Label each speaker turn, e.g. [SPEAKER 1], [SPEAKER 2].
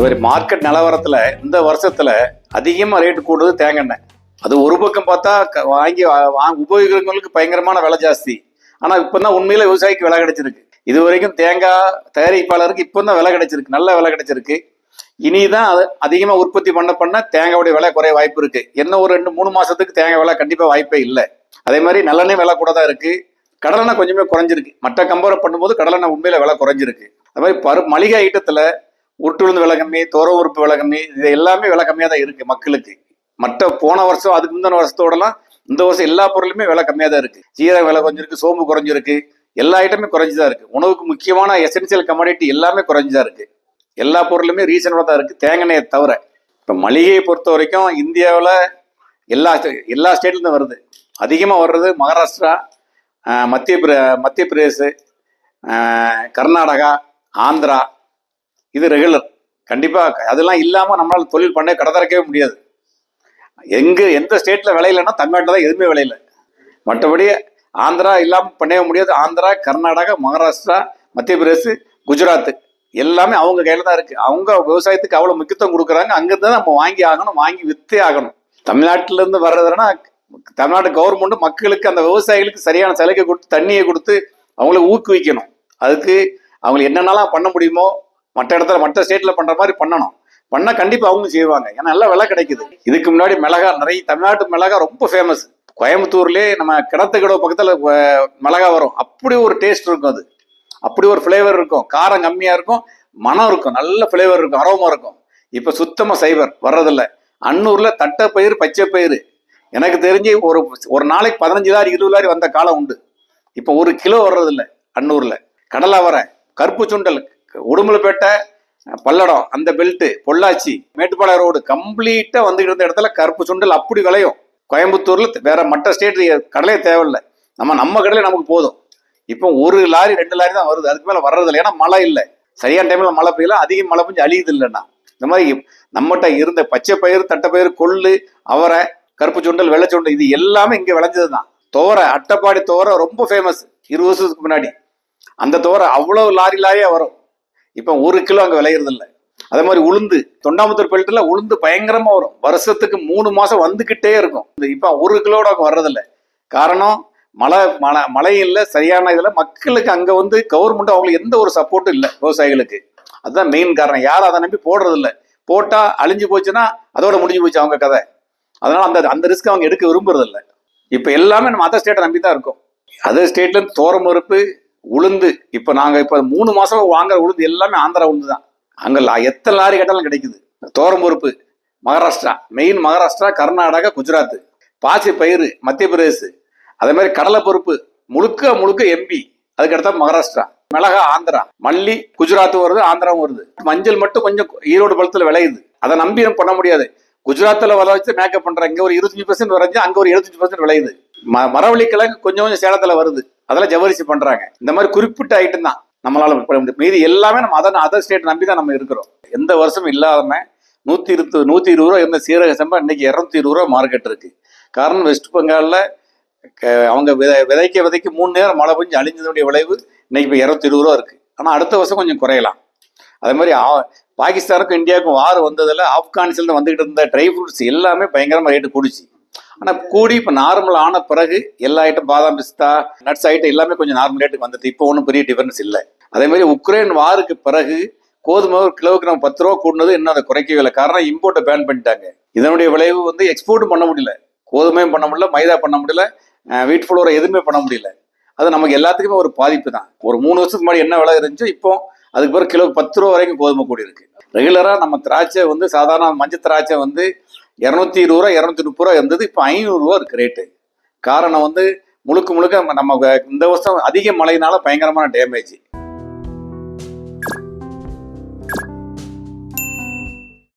[SPEAKER 1] Market நிலவரத்துல இந்த வருஷத்துல அதிகமா ரேட் கூடுது தேங்காய் எண்ணெய். அது ஒரு பக்கம் பார்த்தா க- வாங்கி உபயோகிக்கிறவங்களுக்கு பயங்கரமான விலை ஜாஸ்தி. ஆனா இப்பதான் உண்மையில விவசாயிக்கு விலை கிடைச்சிருக்கு. இது வரைக்கும் தேங்காய் தயாரிப்பாளருக்கு இப்போ தான் விலை கிடைச்சிருக்கு. நல்ல விலை கிடைச்சிருக்கு. இனிதான் அது அதிகமா உற்பத்தி பண்ண பண்ண தேங்காவுடைய விலை குறைய வாய்ப்பு இருக்கு. என்ன ஒரு ரெண்டு மூணு மாசத்துக்கு தேங்காய் விலை கண்டிப்பா வாய்ப்பே இல்லை. அதே மாதிரி நல்லெண்ணெய் விலை கூட தான் இருக்கு. கடலெண்ணெய் கொஞ்சமே குறைஞ்சிருக்கு. மற்ற கம்பேர் பண்ணும்போது கடலெண்ணெய் உண்மையில விலை குறைஞ்சிருக்கு. அது மாதிரி பரு மளிகை ஐட்டத்துல உருட்டுழுந்து விலை கம்மி தோர உறுப்பு விலை கம்மி இது எல்லாமே விலை கம்மியாக தான் இருக்குது மக்களுக்கு. மற்ற போன வருஷம் அதுக்கு முந்தின வருஷத்தோடலாம் இந்த வருஷம் எல்லா பொருளுமே விலை கம்மியாக தான் இருக்குது சீரக விலை குறைஞ்சிருக்கு சோம்பு குறைஞ்சிருக்கு எல்லா ஐட்டமே குறைஞ்சுதான் இருக்குது உணவுக்கு முக்கியமான எசென்சியல் கமாடிட்டி எல்லாமே குறைஞ்சுதான் இருக்குது எல்லா பொருளுமே ரீசனபிளாக தான் இருக்குது தேங்காய் தவிர. இப்போ மளிகையை பொறுத்த வரைக்கும் இந்தியாவில் எல்லா எல்லா ஸ்டேட்லேருந்து வருது. அதிகமாக வர்றது மகாராஷ்டிரா மத்திய பிர மத்திய பிரதேசு கர்நாடகா ஆந்திரா இது ரெகுலர் கண்டிப்பாக அதெல்லாம் இல்லாமல் நம்மளால் தொழில் பண்ண கடதறக்கவே முடியாது. எங்கே எந்த ஸ்டேட்டில் விளையலைன்னா தமிழ்நாட்டில் தான் எதுவுமே விளையல மற்றபடி ஆந்திரா இல்லாமல் பண்ணவே முடியாது. ஆந்திரா கர்நாடகா மகாராஷ்டிரா மத்திய பிரதேச் குஜராத் எல்லாமே அவங்க கையில் தான் இருக்குது அவங்க விவசாயத்துக்கு அவ்வளோ முக்கியத்துவம் கொடுக்குறாங்க. அங்கேருந்து தான் நம்ம வாங்கி ஆகணும் வாங்கி விற்றே ஆகணும். தமிழ்நாட்டிலேருந்து வர்றதுனா தமிழ்நாடு கவர்மெண்ட் மக்களுக்கு அந்த விவசாயிகளுக்கு சரியான சலுகை கொடுத்து தண்ணியை கொடுத்து அவங்கள ஊக்குவிக்கணும். அதுக்கு அவங்களுக்கு என்னென்னலாம் பண்ண முடியுமோ மற்ற இடத்துல மற்ற ஸ்டேட்ல பண்ற மாதிரி பண்ணணும். பண்ணா கண்டிப்பா அவங்க செய்வாங்க. ஏன்னா நல்ல விலை கிடைக்குது. இதுக்கு முன்னாடி மிளகா நிறைய தமிழ்நாட்டு மிளகா ரொம்ப ஃபேமஸ் கோயம்புத்தூர்லேயே நம்ம கிணத்துக்கடவு பக்கத்தில் அஹ், மிளகா வரும். அப்படி ஒரு டேஸ்ட் இருக்கும் அது. அப்படி ஒரு ஃப்ளேவர் இருக்கும். காரம் கம்மியாக இருக்கும். மனம் இருக்கும். நல்ல ஃப்ளேவர் இருக்கும். அரோமா இருக்கும். இப்போ சுத்தமாக சைபர். வர்றதில்ல. அன்னூரில் தட்டை பயிர் பச்சை பயிர் எனக்கு தெரிஞ்சு ஒரு ஒரு நாளைக்கு பதினஞ்சு லாரி இருபது லாரி வந்த காலம் உண்டு. இப்போ ஒரு கிலோ வர்றதில்ல. அன்னூரில். கடலை வர கருப்பு சுண்டல் உடுமலைப்பேட்டை பல்லடம் அந்த பெல்ட்டு பொள்ளாச்சி மேட்டுப்பாளையம் ரோடு கம்ப்ளீட்டாக வந்துக்கிட்டு இருந்த இடத்துல கருப்பு சுண்டல் அப்படி விளையும். கோயம்புத்தூரில் வேற மற்ற ஸ்டேட் கடலையே தேவையில்லை. நம்ம நம்ம கடலே நமக்கு போதும். இப்போ ஒரு லாரி ரெண்டு லாரி தான் வருது. அதுக்கு மேலே வர்றதில்லை. ஏன்னா மழை இல்லை. சரியான டைமில் மழை பெய்யல. அதிக மழை பெஞ்சு அழியுது இல்லைன்னா இந்த மாதிரி நம்மகிட்ட இருந்த பச்சை பயிர் தட்டைப்பயிர் கொள்ளு அவரை கருப்பு சுண்டல் வெள்ளச்சுண்டல் இது எல்லாமே இங்கே விளைஞ்சது தான் துவரை அட்டப்பாடி துவரை ரொம்ப ஃபேமஸ் இருபது வருஷத்துக்கு முன்னாடி. அந்த துவரை அவ்வளோ லாரி லாரியாக வரும். இப்போ ஒரு கிலோ அங்கே விளையிறது இல்லை அதே மாதிரி உளுந்து தொண்டாமுத்தூர் பெல்ட்டில் உளுந்து பயங்கரமாக வரும். வருஷத்துக்கு மூணு மாதம் வந்துக்கிட்டே இருக்கும். இந்த இப்போ ஒரு கிலோட அங்கே வர்றதில்ல. காரணம் மழை மழை மழை இல்லை சரியான இதில் மக்களுக்கு அங்கே வந்து கவர்மெண்ட் அவங்களுக்கு எந்த ஒரு சப்போர்ட்டும் இல்லை விவசாயிகளுக்கு. அதுதான் மெயின் காரணம். யாரும் அதை நம்பி போடுறதில்ல. போட்டால் அழிஞ்சு போச்சுன்னா அதோட முடிஞ்சு போச்சு அவங்க கதை. அதனால் அந்த அந்த ரிஸ்க் அவங்க எடுக்க விரும்புறதில்ல. இப்போ எல்லாமே நம்ம அதர் ஸ்டேட்டை நம்பி தான் இருக்கோம். அதர் ஸ்டேட்லேருந்து தோரம் பருப்பு உளுந்து. இப்போ நாங்க இப்போ மூணு மாசமா வாங்குற உளுந்து எல்லாமே ஆந்திரா உளுந்து தான். அங்க எத்தனை லாரி கேட்டாலும் கிடைக்குது. தோரம் பொறுப்பு மகாராஷ்டிரா மெயின் மகாராஷ்டிரா கர்நாடகா குஜராத் பாசி பயிறு மத்திய பிரதேஷ் அதே மாதிரி கடலை பொறுப்பு முழுக்க முழுக்க எம்பி அதுக்கு மகாராஷ்டிரா. மிளகா ஆந்திரா மல்லி குஜராத் வருது ஆந்திராவும் வருது. மஞ்சள் மட்டும் கொஞ்சம் ஈரோடு பழத்துல விளையுது. அதை நம்பி நம்ம பண்ண முடியாது. குஜராத்தில் வர வச்சு மேக்கப் பண்றாங்க. இங்கே ஒரு இருபத்தஞ்சு பர்சன்ட் வரைஞ்சு அங்கே ஒரு எழுபத்தஞ்சு பர்சன்ட் விளையுது. ம மரவள்ளி கிழங்கு கொஞ்சம் கொஞ்சம் சேலத்தில் வருது. அதெல்லாம் ஜவரிசி பண்றாங்க. இந்த மாதிரி குறிப்பிட்ட ஐட்டம் தான் நம்மளால முடியும். மீதி எல்லாமே நம்ம அதர் அதர் ஸ்டேட் நம்பி தான் நம்ம இருக்கிறோம். எந்த வருஷமும் இல்லாம நூத்தி இருபது நூத்தி இருபது ரூபா இருந்த சீரக சம்பா இன்னைக்கு இருநூத்தி இருபது ரூபா மார்க்கெட் இருக்கு. காரணம் வெஸ்ட் பெங்காலில் க- அவங்க விதை விதைக்க விதைக்க மூணு நேரம் மழை பெஞ்சு அழிஞ்சதுடைய விளைவு இன்னைக்கு இப்போ இருநூத்தி இருபது ரூபா இருக்கு. ஆனால் அடுத்த வருஷம் கொஞ்சம் குறையலாம். அதே மாதிரி பாகிஸ்தானுக்கும் இந்தியாவுக்கும் வார் வந்ததில் ஆப்கானிஸ்தான் வந்துகிட்டு இருந்த ட்ரை ஃப்ரூட்ஸ் எல்லாமே பயங்கரமாக ரேட்டு கூடிச்சு. ஆனால் கூடி இப்போ நார்மல் ஆன பிறகு எல்லா ஐட்டம் பாதாம் பிஸ்தா நட்ஸ் ஐட்டம் எல்லாமே கொஞ்சம் நார்மல் ரேட்டுக்கு வந்துட்டு இப்போ ஒன்றும் பெரிய டிஃபரன்ஸ் இல்லை. அதே மாதிரி உக்ரைன் வாருக்கு பிறகு கோதுமை ஒரு கிலோவுக்கு நம்ம பத்து ரூபா கூடினது இன்னும் அதை குறைக்கவே இல்லை. காரணம் இம்போர்ட்டை பேன் பண்ணிட்டாங்க. இதனுடைய விளைவு வந்து எக்ஸ்போர்ட்டும் பண்ண முடியல. கோதுமையும் பண்ண முடியல மைதா பண்ண முடியல வீட் ஃப்ளோரை எதுவுமே பண்ண முடியல. அது நமக்கு எல்லாத்துக்குமே ஒரு பாதிப்பு தான். ஒரு மூணு வருஷத்துக்கு முன்னாடி என்ன விலை இருந்துச்சோ இப்போ அதுக்கு பிறகு கிலோ பத்து ரூபா வரைக்கும் கோதுமை கூடி இருக்கு ரெகுலராக நம்ம திராட்சை வந்து சாதாரண மஞ்சள் திராட்சை வந்து இரநூத்தி இருபது ரூபா இரநூத்தி முப்பது ரூபா இருந்தது இப்போ ஐநூறுரூவா இருக்கு ரேட்டு காரணம் வந்து முழுக்க முழுக்க நம்ம இந்த வருஷம் அதிக மழையினால பயங்கரமான டேமேஜ்